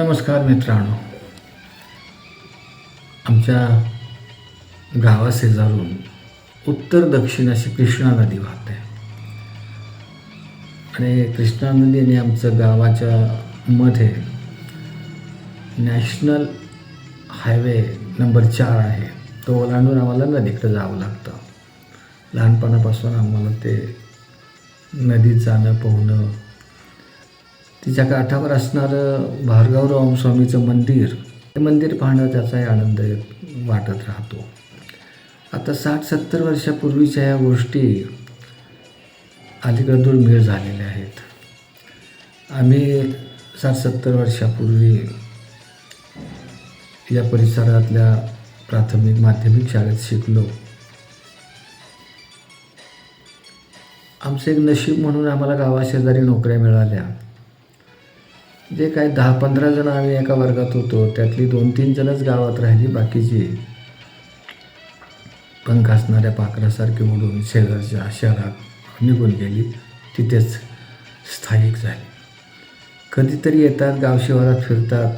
नमस्कार मित्रांनो. आमच्या गावाशेजारून उत्तर दक्षिण अशी कृष्णा नदी वाहते. आणि कृष्णा नदीने आमचं गावाच्या मध्ये नॅशनल हायवे नंबर चार आहे. तो ओलांडून आम्हाला नदीकडे जावं लागतं. लहानपणापासून आम्हाला ते नदीत जाणं पोहणं तिच्या काठावर असणारं भार्गवराव स्वामीचं मंदिर ते मंदिर पाहणं त्याचाही आनंद वाटत राहतो. आता साठ सत्तर वर्षापूर्वीच्या या गोष्टी अलीकडे दुर्मिळ झालेल्या आहेत. आम्ही साठ सत्तर वर्षापूर्वी या परिसरातल्या प्राथमिक माध्यमिक शाळेत शिकलो. आमचं एक नशीब म्हणून आम्हाला गावाशेजारी नोकऱ्या मिळाल्या. जे काही दहा पंधरा जण आम्ही एका वर्गात होतो त्यातली दोन तीन जणच गावात राहिली बाकीची पंख असणाऱ्या पाखरासारखी उडून शेजारच्या शहरात निघून गेली. तिथेच स्थायिक झाली. कधीतरी येतात गाव शिवारात फिरतात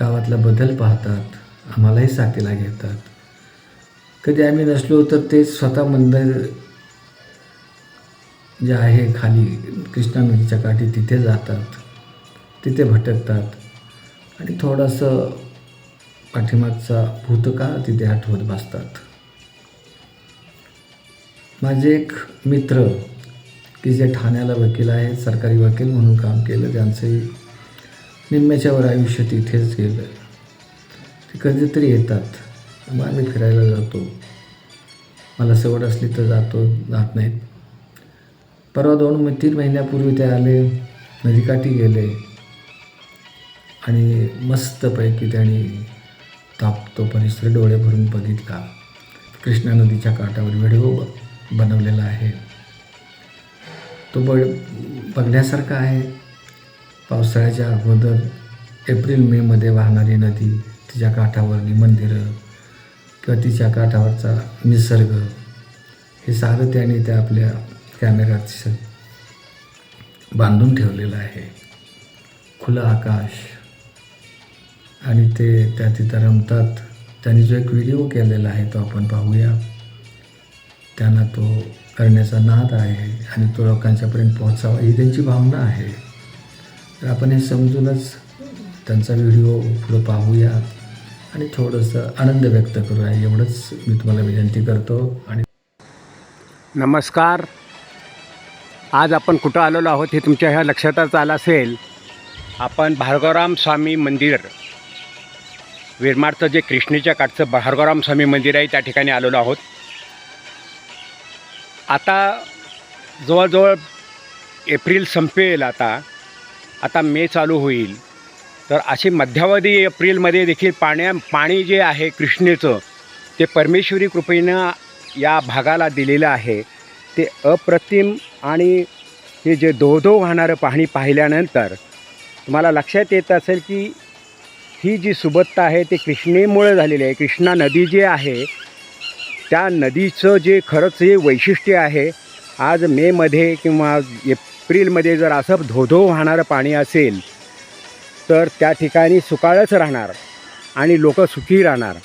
गावातला बदल पाहतात आम्हालाही साथीला घेतात. कधी आम्ही नसलो तर ते स्वतः मंदिर जे आहे खाली कृष्णा नदीच्या काठी तिथे जातात. तिथे भटकतात. आणि थोडंसं पाठीमागचा भूतकाळ तिथे आठवत बसतात. माझे एक मित्र की जे ठाण्याला वकील आहेत सरकारी वकील म्हणून काम केलं त्यांचंही निम्म्याच्यावर आयुष्य तिथेच गेलं. ते कधीतरी येतात. मग आम्ही फिरायला जातो. मला सवड असली तर जातो जात नाहीत. परवा दोन तीन महिन्यापूर्वी ते आले नदीकाठी गेले. आणि मस्तपैकी त्याने तापतो परिसर डोळे भरून बघितला. कृष्णा नदीच्या काठावर व्हिडिओ बनवलेला आहे. तो बळ बघण्यासारखा आहे. पावसाळ्याच्या अगोदर एप्रिल मेमध्ये वाहणारी नदी तिच्या काठावरली मंदिरं किंवा तिच्या काठावरचा निसर्ग हे सारं त्याने त्या आपल्या कॅमेऱ्यात स- बांधून ठेवलेलं आहे. खुलं आकाश. आणि ते त्या तिथं रमतात. त्यांनी जो एक व्हिडिओ केलेला आहे तो आपण पाहूया. त्यांना तो करण्याचा नाद आहे आणि तो लोकांच्यापर्यंत पोहोचावा ही त्यांची भावना आहे. तर आपण हे समजूनच त्यांचा व्हिडिओ पुढं पाहूया आणि थोडंसं आनंद व्यक्त करूया. एवढंच मी तुम्हाला विनंती करतो आणि नमस्कार. आज आपण कुठं आलेलो आहोत हे तुमच्या ह्या लक्षातच आलं असेल. आपण भार्गवराम स्वामी मंदिर. विरमारचं जे कृष्णेच्या काठचं भार्गवराम स्वामी मंदिर आहे त्या ठिकाणी आलेलो आहोत. आता जवळजवळ एप्रिल संपेल आता आता मे चालू होईल. तर अशी मध्यावधी एप्रिलमध्ये देखील पाण्या पाणी जे आहे कृष्णेचं ते परमेश्वरी कृपेनं या भागाला दिलेलं आहे. ते अप्रतिम आणि हे जे धोधो वाहणारं पाणी पाहिल्यानंतर तुम्हाला लक्षात येत असेल की ही जी सुबत्ता आहे ते कृष्णेमुळे झालेली आहे. कृष्णा नदी जी आहे त्या नदीचं जे खरंच हे वैशिष्ट्य आहे आज मेमध्ये किंवा एप्रिलमध्ये जर असं धोधो वाहणारं पाणी असेल तर त्या ठिकाणी सुकाळच राहणार आणि लोक सुखी राहणार.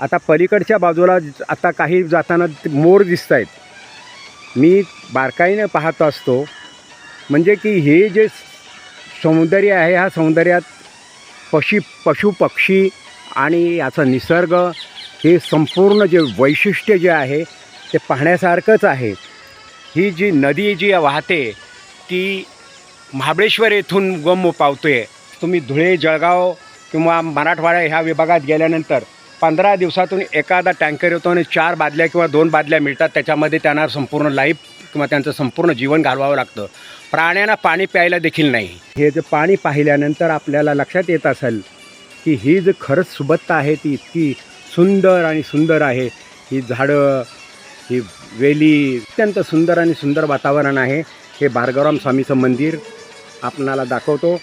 आता पलीकडच्या बाजूला आता काही जाताना मोर दिसत आहेत मी बारकाईनं पाहत असतो. म्हणजे की हे जे सौंदर्य आहे ह्या सौंदर्यात पशी पशुपक्षी आणि याचा निसर्ग हे संपूर्ण जे वैशिष्ट्य जे आहे ते पाहण्यासारखंच आहे. ही जी नदी जी वाहते ती महाबळेश्वर येथून गम पावते. तुम्ही धुळे जळगाव किंवा मराठवाडा ह्या विभागात गेल्यानंतर पंधरा दिवसातून एखादा टँकर येतो आणि चार बादल्या किंवा दोन बादल्या मिळतात त्याच्यामध्ये त्यांना संपूर्ण लाईफ किंवा त्यांचं संपूर्ण जीवन घालवावं लागतं. प्राण्यांना पाणी प्यायला देखील नाही. हे जे पाणी पाहिल्यानंतर आपल्याला लक्षात येत असेल की ही जी खरंच सुबत्ता आहे ती इतकी सुंदर आणि सुंदर आहे. ही झाडं ही वेली अत्यंत सुंदर आणि सुंदर वातावरण आहे. हे भार्गवराम स्वामीचं मंदिर आपणाला दाखवतो.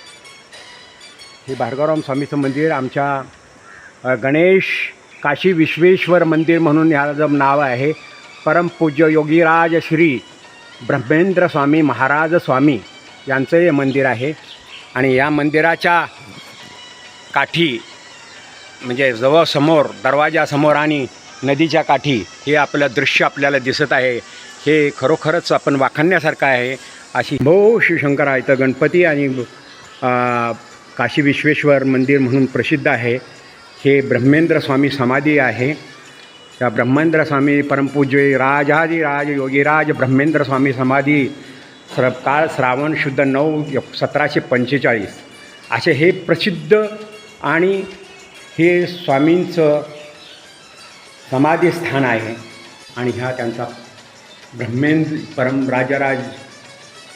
हे भार्गवराम स्वामीचं मंदिर आमच्या गणेश काशी विश्वेश्वर मंदिर म्हणून ह्याचं नाव आहे. परमपूज्य योगीराज श्री ब्रह्मेंद्र स्वामी महाराज स्वामी यांचं हे मंदिर आहे. आणि या मंदिराच्या काठी म्हणजे जवळसमोर दरवाजासमोर आणि नदीच्या काठी हे आपलं दृश्य आपल्याला दिसत आहे. हे खरोखरच आपण वाखाणण्यासारखं आहे अशी भाऊ शिवशंकर इथं गणपती आणि काशी विश्वेश्वर मंदिर म्हणून प्रसिद्ध आहे. हे ब्रह्मेंद्र स्वामी समाधी आहे. त्या ब्रह्मेंद्र स्वामी परमपूज्य राजाधिराज योगीराज ब्रह्मेंद्र स्वामी समाधी श्र काळ श्रावण शुद्ध नऊ सतराशे पंचेचाळीस. असे हे प्रसिद्ध आणि हे स्वामींचं समाधी स्थान आहे. आणि ह्या त्यांचा ब्रह्मेंद्र परम राजाराज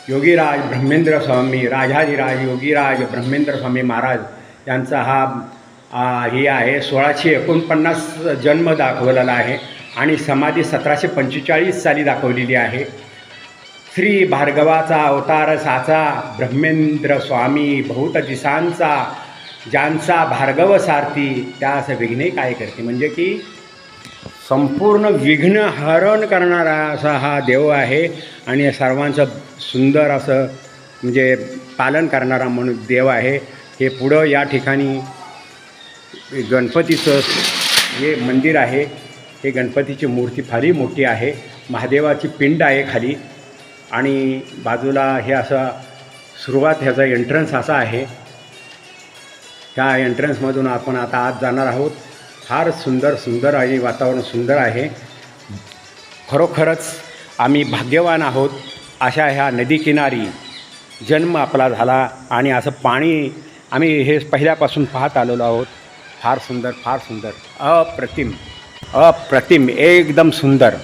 योगीराज ब्रह्मेंद्र स्वामी राजाधिराज योगीराज ब्रह्मेंद्र स्वामी महाराज यांचा हा हे आहे सोळाशे एकोणपन्नास जन्म दाखवलेला आहे आणि समाधी सतराशे पंचेचाळीस साली दाखवलेली आहे. श्री भार्गवाचा अवतार साचा ब्रह्मेंद्र स्वामी बहुत दिसांचा ज्यांचा भार्गव सारथी त्यास विघ्ने काय करते? म्हणजे की संपूर्ण विघ्न हरण करणारा असा हा देव आहे आणि सर्वांचं सुंदर असं म्हणजे पालन करणारा म्हणून देव आहे. हे पुढं या ठिकाणी गणपतीचं हे मंदिर आहे. हे गणपतीची मूर्ती फारही मोठी आहे. महादेवाची पिंड आहे खाली. आणि बाजूला हे असं सुरुवात ह्याचा एंट्रन्स असा आहे. ह्या एंट्रन्समधून आपण आता आत जाणार आहोत. फार सुंदर सुंदर आणि वातावरण सुंदर आहे. खरोखरच आम्ही भाग्यवान आहोत. अशा ह्या नदीकिनारी जन्म आपला झाला आणि असं पाणी आम्ही हे पहिल्यापासून पाहत आलेलो आहोत. फार सुंदर फार सुंदर अप्रतिम अप्रतिम एकदम सुंदर.